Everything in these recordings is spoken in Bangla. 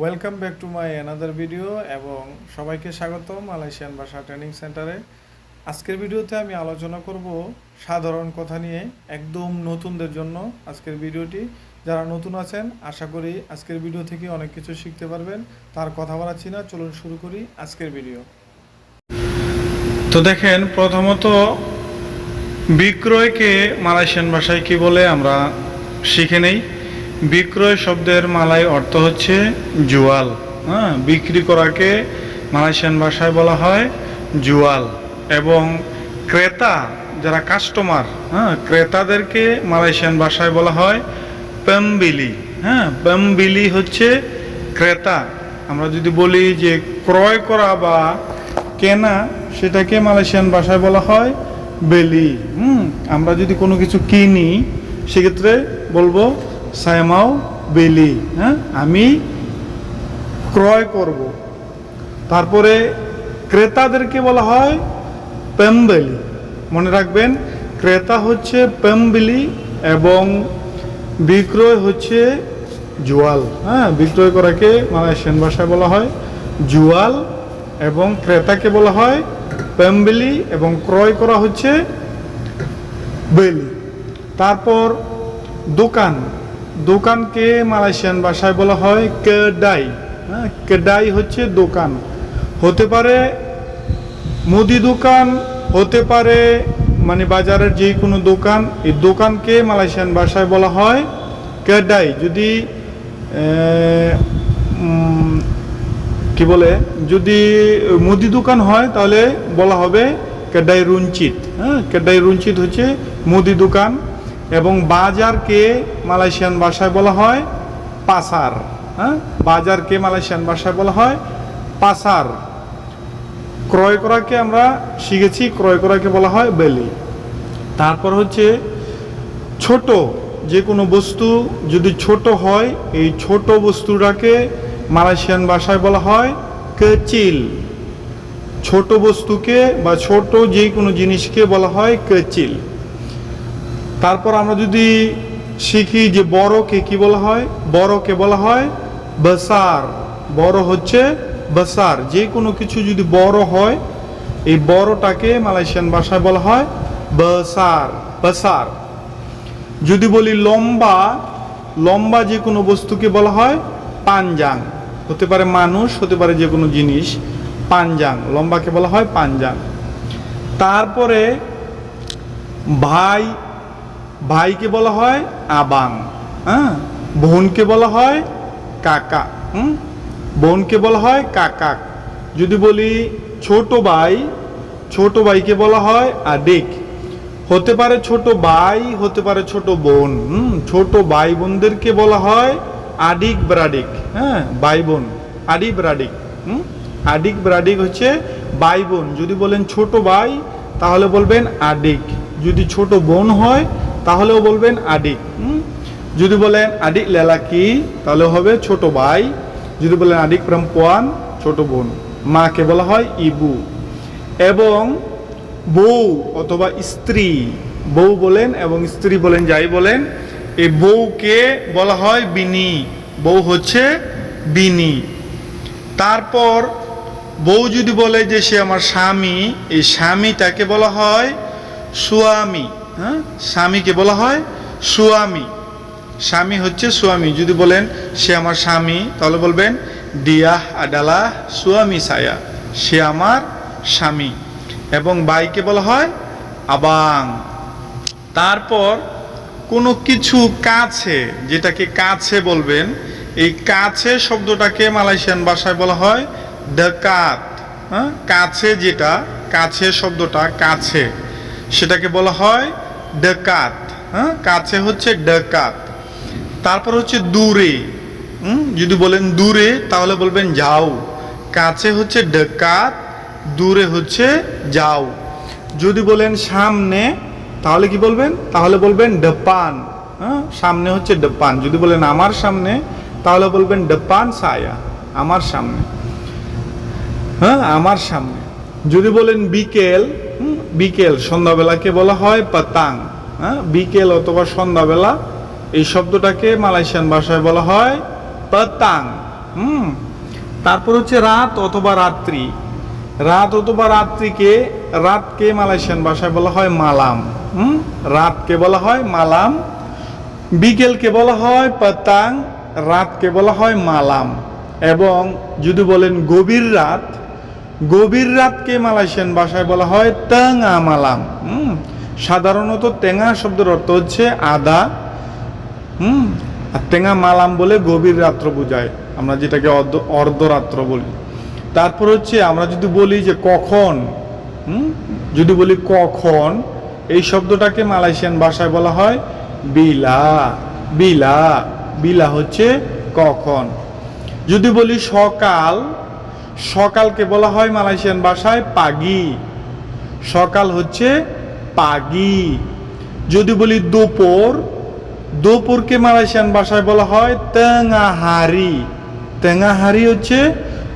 Welcome back to my another video এবং সবাইকে স্বাগত মালয়েশিয়ান ভাষা ট্রেনিং সেন্টারে। আজকের ভিডিওতে আমি আলোচনা করব সাধারণ কথা নিয়ে, একদম নতুনদের জন্য আজকের ভিডিওটি। যারা নতুন আছেন, আশা করি আজকের ভিডিও থেকে অনেক কিছু শিখতে পারবেন। তার কথা বাড়াচ্ছি না, চলুন শুরু করি আজকের ভিডিও। তো দেখেন, প্রথমত বিক্রয়কে মালয়েশিয়ান ভাষায় কি বলে আমরা শিখে নেই। বিক্রয় শব্দের মালাই অর্থ হচ্ছে জুয়াল। হ্যাঁ বিক্রি করাকে মালয়েশিয়ান ভাষায় বলা হয় জুয়াল। এবং ক্রেতা, যারা কাস্টমার হ্যাঁ ক্রেতাদেরকে মালয়েশিয়ান ভাষায় বলা হয় পেমবিলি। হ্যাঁ পেমবিলি হচ্ছে ক্রেতা। আমরা যদি বলি যে ক্রয় করা বা কেনা, সেটাকে মালয়েশিয়ান ভাষায় বলা হয় বেলি। হুম, আমরা যদি কোনো কিছু কিনি, সেক্ষেত্রে বলব সায়মাও বেলি হ্যাঁ? আমি ক্রয় করব। তারপরে ক্রেতাদেরকে বলা হয় পেমবেলি। মনে রাখবেন, ক্রেতা হচ্ছে পেমবিলি এবং বিক্রয় হচ্ছে জুয়াল হ্যাঁ? বিক্রয় করাকে মালয়েশিয়ান ভাষায় বলা হয় জুয়াল এবং ক্রেতাকে বলা হয় পেমবিলি এবং ক্রয় করা হচ্ছে বেলি। তারপর দোকান। দোকানকে মালয়েশিয়ান ভাষায় বলা হয় কেডাই। হ্যাঁ কেডাই হচ্ছে দোকান। হতে পারে মুদি দোকান, হতে পারে মানে বাজারের যে কোনো দোকান, এই দোকানকে মালয়েশিয়ান ভাষায় বলা হয় কেডাই। যদি কি বলে, যদি মুদি দোকান হয়, তাহলে বলা হবে কেডাই রুঞ্চিত হ্যাঁ কেডাই রুঞ্চিত হচ্ছে মুদি দোকান। এবং বাজারকে মালয়েশিয়ান ভাষায় বলা হয় পাসার হ্যাঁ? বাজারকে মালয়েশিয়ান ভাষায় বলা হয় পাসার। ক্রয় করাকে আমরা শিখেছি, ক্রয় করাকে বলা হয় বেলি। তারপর হচ্ছে ছোট যে কোনো বস্তু যদি ছোট হয়, এই ছোট বস্তুটাকে মালয়েশিয়ান ভাষায় বলা হয় কেচিল। ছোট বস্তুকে বা ছোট যে কোনো জিনিসকে বলা হয় কেচিল। তারপর আমরা যদি শিখি যে বড়কে কি বলা হয়? বড়কে বলা হয় বসার। বড় হচ্ছে বসার। যে কোনো কিছু যদি বড় হয়, এই বড়টাকে মালয়েশিয়ান ভাষায় বলা হয় বসার বসার। যদি বলি লম্বা লম্বা যে কোনো বস্তুকে বলা হয় পানজাং হতে পারে মানুষ, হতে পারে যে কোনো জিনিস পানজাং লম্বাকে বলা হয় পানজাং তারপরে ভাই ভাইকে বলা হয় আবাং হ্যাঁ? বোনকে বলা হয় কাকা, হুম? বোনকে বলা হয় কাকা। যদি বলি ছোট ভাই, ছোট ভাইকে বলা হয় আডিক হতে পারে ছোট ভাই, হতে পারে ছোট বোন, হুম? ছোট ভাই বোনদেরকে বলা হয় আডিক ব্রাডিক হ্যাঁ? ভাই বোন আডি ব্রাডিক হুম? আডিক ব্রাডিক হচ্ছে ভাই বোন যদি বলেন ছোট ভাই, তাহলে বলবেন আডিক যদি ছোট বোন হয় তাহলেও বলবেন আডিক যদি বলেন আডিক লেলাকি তাহলে হবে ছোট ভাই। যদি বলেন আডিক প্রাম্পান ছোট বোন। মাকে বলা হয় ইবু। এবং বউ অথবা স্ত্রী। বউ বলেন এবং স্ত্রী বলেন, যাই বলেন এই বউকে বলা হয় বিনি। বউ হচ্ছে বিনি। তারপর বউ যদি বলে যে সে আমার স্বামী, এই স্বামীটাকে বলা হয় স্বামী হ্যাঁ? স্বামীকে বলা হয় স্বামী স্বামী হচ্ছে স্বামী যদি বলেন, সে আমার স্বামী তাহলে বলবেন ডিয়াহ আডালা স্বামী সায়া। সে আমার স্বামী। এবং বাইকে বলা হয়, আবাং। তারপর কোনো কিছু কাছে, যেটাকে কাছে বলবেন, এই কাছে শব্দটাকে মালয়েশিয়ান ভাষায় বলা হয়, ডাকাত। হ্যাঁ? কাছে যেটা, কাছে শব্দটা কাছে। সেটাকে বলা হয় ডাকাত হ্যাঁ? কাছে হচ্ছে ডাকাত তারপর হচ্ছে দূরে যদি বলেন দূরে, তাহলে বলবেন যাও। কাছে হচ্ছে ডাকাত দূরে হচ্ছে যাও। যদি বলেন সামনে, তাহলে কি বলবেন? তাহলে বলবেন ডপান হ্যাঁ? সামনে হচ্ছে ডপান যদি বলেন আমার সামনে, তাহলে বলবেন ডপান সায়া আমার সামনে হ্যাঁ? আমার সামনে। যদি বলেন বিকেল বিকেল, সন্ধ্যাবেলাকে বলা হয় পাতাং হ্যাঁ? বিকেল অথবা সন্ধ্যাবেলা, এই শব্দটাকে মালয়েশিয়ান ভাষায় বলা হয় পাতাং, হুম? তারপর হচ্ছে রাত অথবা রাত্রি। রাত অথবা রাত্রিকে, রাতকে মালয়েশিয়ান ভাষায় বলা হয় মালাম, হুম? রাতকে বলা হয় মালাম, বিকেলকে বলা হয় পাতাং, রাতকে বলা হয় মালাম। এবং যদি বলেন গভীর রাত গভীর রাতকে মালয়েশিয়ান ভাষায় বলা হয় তেঙা মালাম। সাধারণত তেঙা শব্দের অর্থ হচ্ছে আদা। হুম, আর তেঙা মালাম বলে গভীর রাত্র বোঝায়। আমরা যেটাকে অর্ধ, অর্ধরাত্র বলি। তারপর হচ্ছে আমরা যদি বলি যে কখন, হুম, যদি বলি কখন, এই শব্দটাকে মালয়েশিয়ান ভাষায় বলা হয় বিলা। বিলা বিলা হচ্ছে কখন। যদি বলি সকাল সকালকে বলা হয় মালয়েশিয়ান ভাষায় পাগি। সকাল হচ্ছে পাগি। যদি বলি দুপুর, দুপুরকে মালয়েশিয়ান ভাষায় বলা হয় তেঙাহারি। তেঙাহারি হচ্ছে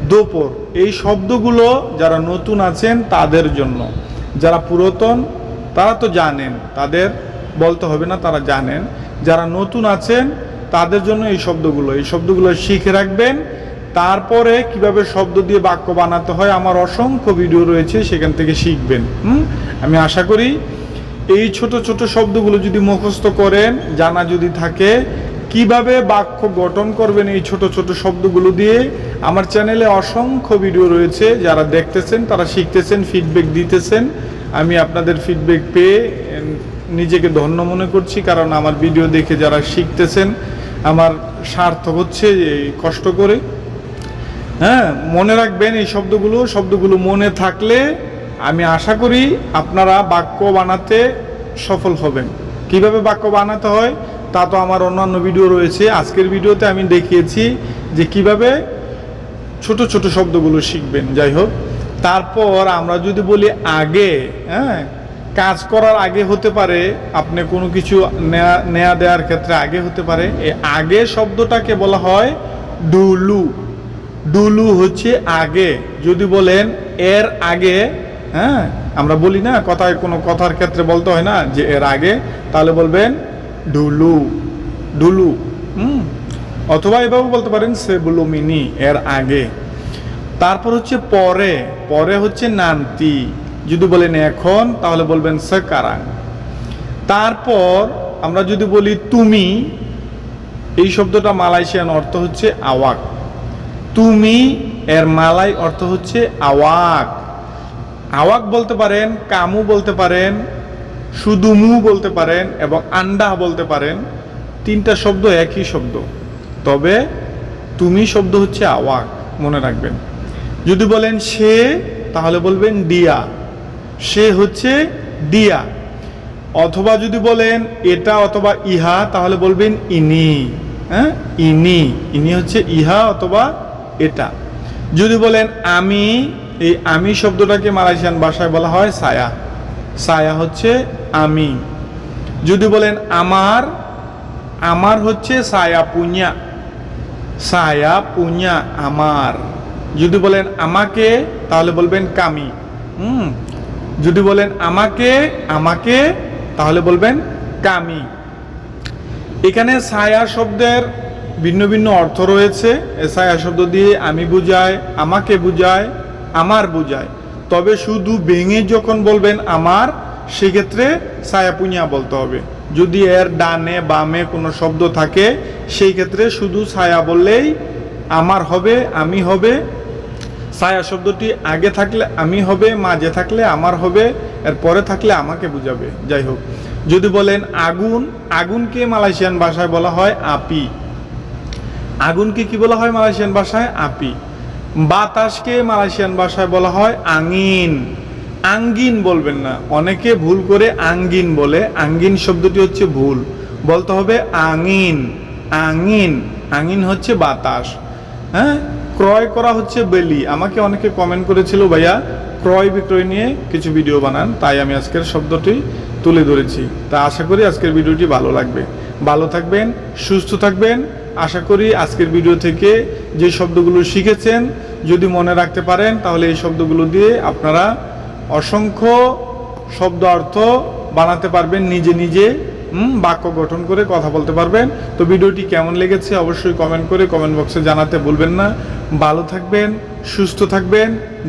দুপুর। এই শব্দগুলো যারা নতুন আছেন তাদের জন্য। যারা পুরাতন, তারা তো জানেন। তাদের বলতে হবে না, তারা জানেন। যারা নতুন আছেন তাদের জন্য এই শব্দগুলো। এই শব্দগুলো শিখে রাখবেন। তারপরে কীভাবে শব্দ দিয়ে বাক্য বানাতে হয়, আমার অসংখ্য ভিডিও রয়েছে, সেখান থেকে শিখবেন। হুম? আমি আশা করি এই ছোট ছোট শব্দগুলো যদি মুখস্থ করেন, জানা যদি থাকে, কীভাবে বাক্য গঠন করবেন এই ছোট ছোট শব্দগুলো দিয়ে, আমার চ্যানেলে অসংখ্য ভিডিও রয়েছে, যারা দেখতেছেন, তারা শিখতেছেন ফিডব্যাক দিতেছেন। আমি আপনাদের ফিডব্যাক পেয়ে নিজেকে ধন্য মনে করছি, কারণ আমার ভিডিও দেখে যারা শিখতেছেন, আমার সার্থক হচ্ছে এই কষ্ট করে। হ্যাঁ মনে রাখবেন এই শব্দগুলো শব্দগুলো মনে থাকলে আমি আশা করি আপনারা বাক্য বানাতে সফল হবেন। কীভাবে বাক্য বানাতে হয় তা তো আমার অন্যান্য ভিডিও রয়েছে। আজকের ভিডিওতে আমি দেখিয়েছি যে কীভাবে ছোট ছোট শব্দগুলো শিখবেন। যাই হোক, তারপর আমরা যদি বলি আগে হ্যাঁ কাজ করার আগে হতে পারে, আপনি কোনো কিছু নেয়া নেয়া দেওয়ার ক্ষেত্রে আগে হতে পারে। এই আগে শব্দটাকে বলা হয় ডুলু ডুলু হচ্ছে আগে। যদি বলেন এর আগে হ্যাঁ? আমরা বলি না, কথায় কোনো কথার ক্ষেত্রে বলতে হয় না যে এর আগে, তাহলে বলবেন ডুলু ডুলু হুম? অথবা এভাবে বলতে পারেন সে সেবুলুমিনি এর আগে। তারপর হচ্ছে পরে। পরে হচ্ছে নান্তি। যদি বলেন এখন, তাহলে বলবেন সে সেকারাং। তারপর আমরা যদি বলি তুমি, এই শব্দটা মালয়েশিয়ান অর্থ হচ্ছে আওয়াক। তুমি, এর মালাই অর্থ হচ্ছে আওয়াক। আওয়াক বলতে পারেন, কামু বলতে পারেন শুধু মু বলতে পারেন এবং আন্ডা বলতে পারেন। তিনটা শব্দ একই শব্দ। তবে তুমি শব্দ হচ্ছে আওয়াক, মনে রাখবেন। যদি বলেন সে, তাহলে বলবেন ডিয়া সে হচ্ছে ডিয়া অথবা যদি বলেন এটা অথবা ইহা, তাহলে বলবেন ইনি। হ্যাঁ? ইনি। ইনি হচ্ছে ইহা অথবা এটা। যদি বলেন আমি, এই আমি শব্দটাকে মালয়েশিয়ান ভাষায় বলা হয় সায়া। সায়া হচ্ছে আমি। যদি বলেন আমার আমার হচ্ছে সায়া পুña সায়া পুña আমার। যদি বলেন আমাকে, তাহলে বলবেন কামি। হুম। যদি বলেন আমাকে আমাকে, তাহলে বলবেন কামি। এখানে ছায়া শব্দের ভিন্ন ভিন্ন অর্থ রয়েছে। এ ছায়া শব্দ দিয়ে আমি বুঝায় আমাকে বুঝায় আমার বুঝায় তবে শুধু ভেঙে যখন বলবেন আমার, সেক্ষেত্রে ছায়া পুñা বলতে হবে। যদি এর ডানে বামে কোনো শব্দ থাকে সেই ক্ষেত্রে শুধু ছায়া বললেই আমার হবে, আমি হবে। ছায়া শব্দটি আগে থাকলে আমি হবে, মাঝে থাকলে আমার হবে এর পরে থাকলে আমাকে বুঝাবে। যাই হোক, যদি বলেন আগুন, আগুনকে মালয়েশিয়ান ভাষায় বলা হয় আপি। আগুনকে কি বলা হয় মালয়েশিয়ান ভাষায়? আপি। বাতাসকে মালয়েশিয়ান ভাষায় বলা হয় আঙিন আঙ্গিন বলবেন না। অনেকে ভুল করে আঙ্গিন বলে। আঙ্গিন শব্দটি হচ্ছে ভুল। বলতে হবে আঙিন আঙিন আঙিন হচ্ছে বাতাস। হ্যাঁ? ক্রয় করা হচ্ছে বেলি। আমাকে অনেকে কমেন্ট করেছিল, ভাইয়া, ক্রয় বিক্রয় নিয়ে কিছু ভিডিও বানান। তাই আমি আজকের শব্দটি তুলে ধরেছি। তা আশা করি আজকের ভিডিওটি ভালো লাগবে। ভালো থাকবেন, সুস্থ থাকবেন। আশা করি আজকের ভিডিও থেকে যে শব্দগুলো শিখেছেন, যদি মনে রাখতে পারেন, তাহলে এই শব্দগুলো দিয়ে আপনারা অসংখ্য শব্দ অর্থ বানাতে পারবেন, নিজে নিজে বাক্য গঠন করে কথা বলতে পারবেন। তো ভিডিওটি কেমন লেগেছে অবশ্যই কমেন্ট করে কমেন্ট বক্সে জানাতে বলবেন না। ভালো থাকবেন, সুস্থ থাকবেন,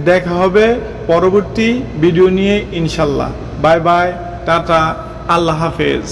দেখা হবে পরবর্তী ভিডিও নিয়ে ইনশাল্লাহ। বাই বাই, টাটা, আল্লাহ হাফেজ।